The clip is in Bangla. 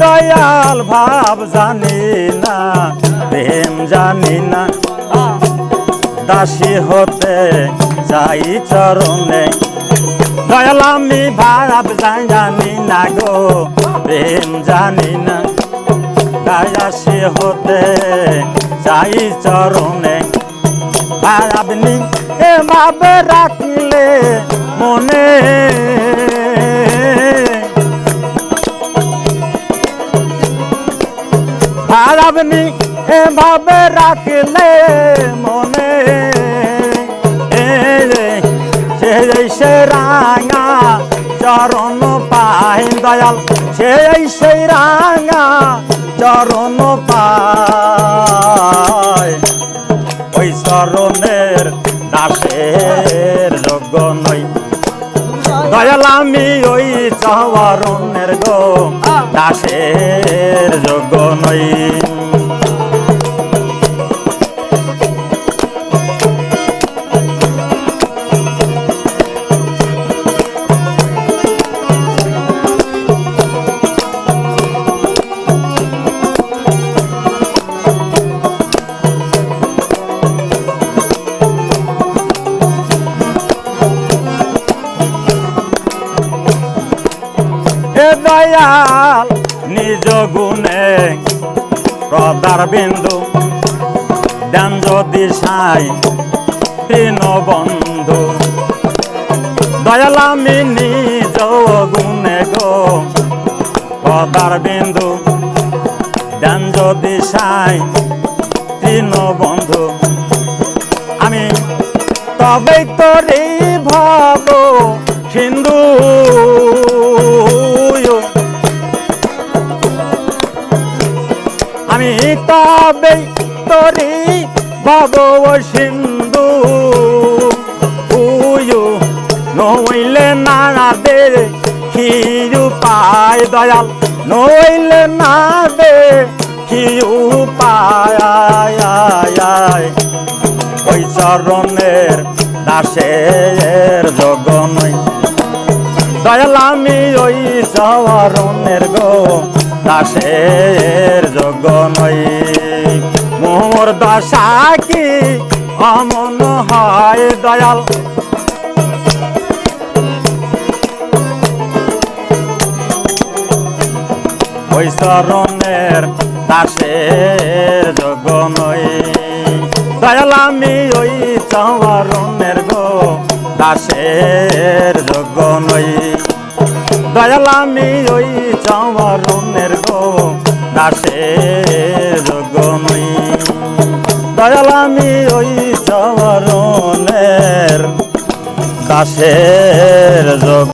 ভাব জানি না, প্রেম জানি না। দাসী হতে চাই চরণে। দয়াল আমি ভাব জানি না গো, প্রেম জানি না। দাসী হতে চাই চরণে। আর আপনি এভাবে রাখলে আর আপনি এভাবে রাখলে মনে সে রাঙা চরণ পাই দয়াল। সেই সেই রাঙা চরণ পায়। ওই চরণের দাসের যোগ্য নই। দয়াল আমি ওই অন্যের গো দাসের যোগ্য নই। দয়াল, নিজ গুণে প্রদার বিন্দু। দেন যদি সাই তৃণ বন্ধু দয়াল, আমি নিজ গুণে গো প্রদার বিন্দু। দেন যদি সাই তৃণ বন্ধু আমি তবেই তোরে ভাব সিন্ধু। তবেই তোরে ভাব সিন্ধু। উয়ু নইলে না দে খিরু পায় দয়াল, নইলে না দে খিরু পায়। ওই চরণের দাসের যোগ নই। দয়াল, আমি ওই চরণের গো, দাসের যোগ নই। মোর দশা কি অমন হয় দয়াল। ওই চরণের দাসের যোগ নই। দয়াল, আমি ওই চরণের গো দাসের যোগ নই। দয়াল, আমি ওই চরণের গো দাসের নই দয়াল ওই চরণের দাসের যোগ